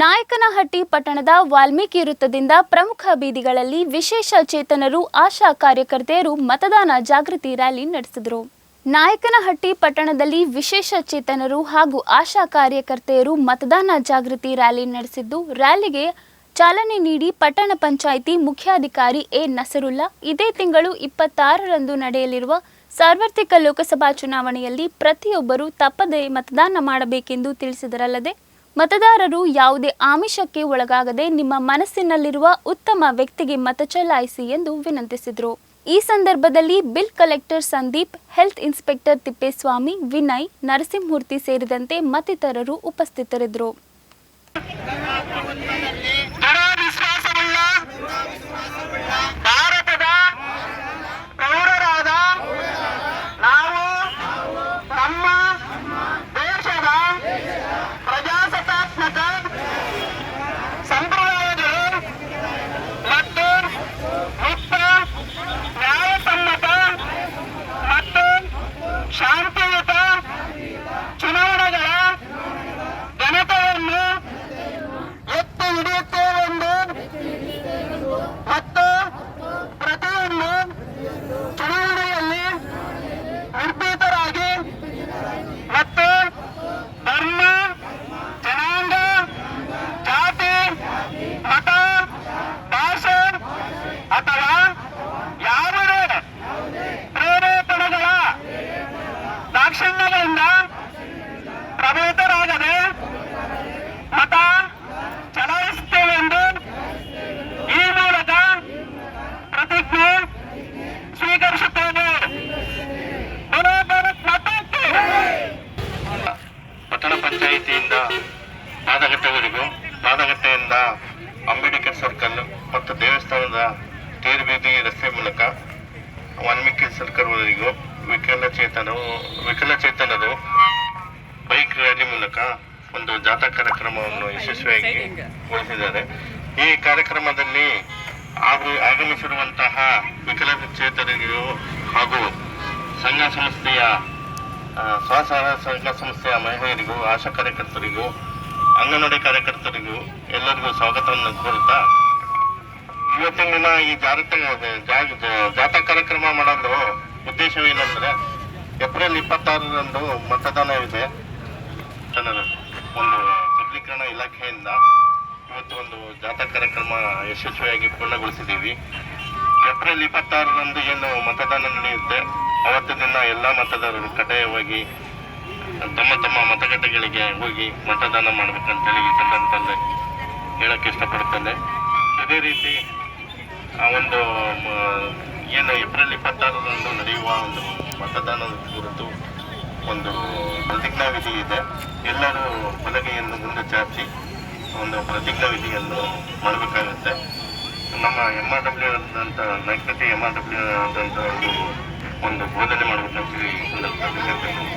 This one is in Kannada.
ನಾಯಕನಹಟ್ಟಿ ಪಟ್ಟಣದ ವಾಲ್ಮೀಕಿ ವೃತ್ತದಿಂದ ಪ್ರಮುಖ ಬೀದಿಗಳಲ್ಲಿ ವಿಶೇಷ ಚೇತನರು, ಆಶಾ ಕಾರ್ಯಕರ್ತೆಯರು ಮತದಾನ ಜಾಗೃತಿ ರ್ಯಾಲಿ ನಡೆಸಿದರು. ನಾಯಕನಹಟ್ಟಿ ಪಟ್ಟಣದಲ್ಲಿ ವಿಶೇಷ ಚೇತನರು ಹಾಗೂ ಆಶಾ ಕಾರ್ಯಕರ್ತೆಯರು ಮತದಾನ ಜಾಗೃತಿ ರ್ಯಾಲಿ ನಡೆಸಿದ್ದು, ರ್ಯಾಲಿಗೆ ಚಾಲನೆ ನೀಡಿ ಪಟ್ಟಣ ಪಂಚಾಯಿತಿ ಮುಖ್ಯಾಧಿಕಾರಿ ಎ. ನಸರುಲ್ಲಾ, ಇದೇ ತಿಂಗಳು ಇಪ್ಪತ್ತಾರರಂದು ನಡೆಯಲಿರುವ ಸಾರ್ವತ್ರಿಕ ಲೋಕಸಭಾ ಚುನಾವಣೆಯಲ್ಲಿ ಪ್ರತಿಯೊಬ್ಬರೂ ತಪ್ಪದೇ ಮತದಾನ ಮಾಡಬೇಕೆಂದು ತಿಳಿಸಿದರಲ್ಲದೆ ಮತದಾರರು ಯಾವುದೇ ಆಮಿಷಕ್ಕೆ ಒಳಗಾಗದೆ ನಿಮ್ಮ ಮನಸ್ಸಿನಲ್ಲಿರುವ ಉತ್ತಮ ವ್ಯಕ್ತಿಗೆ ಮತ ಚಲಾಯಿಸಿ ಎಂದು ವಿನಂತಿಸಿದರು. ಈ ಸಂದರ್ಭದಲ್ಲಿ bill collector Sandeep, health inspector Tippeswamy, Vinay, Narasimhamurthy ಸೇರಿದಂತೆ ಮತ್ತಿತರರು ಉಪಸ್ಥಿತರಿದ್ದರು. Hot. ಪಂಚಾಯಿತಿಯಿಂದ ಪಾದಗಟ್ಟೆವರೆಗೂ ಪಾದಗಟ್ಟೆಯಿಂದ ಅಂಬೇಡ್ಕರ್ ಸರ್ಕಲ್ ಮತ್ತು ದೇವಸ್ಥಾನದ ತೇರು ಬೀದಿ ರಸ್ತೆ ಮೂಲಕ ವಾಲ್ಮೀಕಿ ಸರ್ಕಲ್ವರೆಗೂ ವಿಕಲಚೇತನವು ವಿಕಲಚೇತನರು ಬೈಕ್ ರ್ಯಾಲಿ ಮೂಲಕ ಒಂದು ಜಾಥಾ ಕಾರ್ಯಕ್ರಮವನ್ನು ಯಶಸ್ವಿಯಾಗಿ ಗೊಳಿಸಿದ್ದಾರೆ ಈ ಕಾರ್ಯಕ್ರಮದಲ್ಲಿ ಆಗು, ಆಗಮಿಸಿರುವಂತಹ ವಿಕಲಚೇತನರಿಗೂ ಹಾಗೂ ಸಂಘ ಸಂಸ್ಥೆಯ ಸ್ವಸಹಾಯ ಸಂಘ ಸಂಸ್ಥೆಯ ಮಹಿಳೆಯರಿಗೂ, ಆಶಾ ಕಾರ್ಯಕರ್ತರಿಗೂ, ಅಂಗನವಾಡಿ ಕಾರ್ಯಕರ್ತರಿಗೂ ಎಲ್ಲರಿಗೂ ಸ್ವಾಗತವನ್ನು ಕೋರುತ್ತಾ, ಇವತ್ತಿನ ದಿನ ಈ ಜಾಗೃತ ಜಾಥಾ ಕಾರ್ಯಕ್ರಮ ಮಾಡಲು ಉದ್ದೇಶವೇನೆಂದರೆ, ಏಪ್ರಿಲ್ ಇಪ್ಪತ್ತಾರರಂದು ಮತದಾನವಿದೆ ಒಂದು ಸಬಲೀಕರಣ ಇಲಾಖೆಯಿಂದ ಇವತ್ತು ಒಂದು ಜಾಥಾ ಕಾರ್ಯಕ್ರಮ ಯಶಸ್ವಿಯಾಗಿ ಪೂರ್ಣಗೊಳಿಸಿದ್ದೀವಿ. ಏಪ್ರಿಲ್ ಇಪ್ಪತ್ತಾರರಂದು ಏನು ಮತದಾನ ನಡೆಯುತ್ತೆ? ಅವತ್ತು ದಿನ ಎಲ್ಲ ಮತದಾರರು ಕಡ್ಡಾಯವಾಗಿ ತಮ್ಮ ತಮ್ಮ ಮತಗಟ್ಟೆಗಳಿಗೆ ಹೋಗಿ ಮತದಾನ ಮಾಡಬೇಕಂತೇಳಿ ಈ ಸಂದರ್ಭದಲ್ಲಿ ಹೇಳಕ್ಕೆ ಇಷ್ಟಪಡುತ್ತೇನೆ. ಅದೇ ರೀತಿ ಆ ಒಂದು ಏನು ಏಪ್ರಿಲ್ ಇಪ್ಪತ್ತಾರರಂದು ನಡೆಯುವ ಒಂದು ಮತದಾನದ ಕುರಿತು ಒಂದು ಪ್ರತಿಜ್ಞಾ ವಿಧಿ ಇದೆ. ಎಲ್ಲರೂ ಬಲಗೆಯನ್ನು ಮುಂದೆ ಚಾಚಿ ಒಂದು ಪ್ರತಿಜ್ಞಾ ವಿಧಿಯನ್ನು ಮಾಡಬೇಕಾಗುತ್ತೆ. ನಮ್ಮ ಎಂ ಆರ್ ಡಬ್ಲ್ಯೂ ಆದಂಥ ನೈಕತೆ ಎಂ ಆರ್ ಡಬ್ಲ್ಯೂ ಆದಂಥ ಒಂದು ಒಂದು ಬೋಧನೆ ಮಾಡಬೇಕಂತೇಳಿ ಈ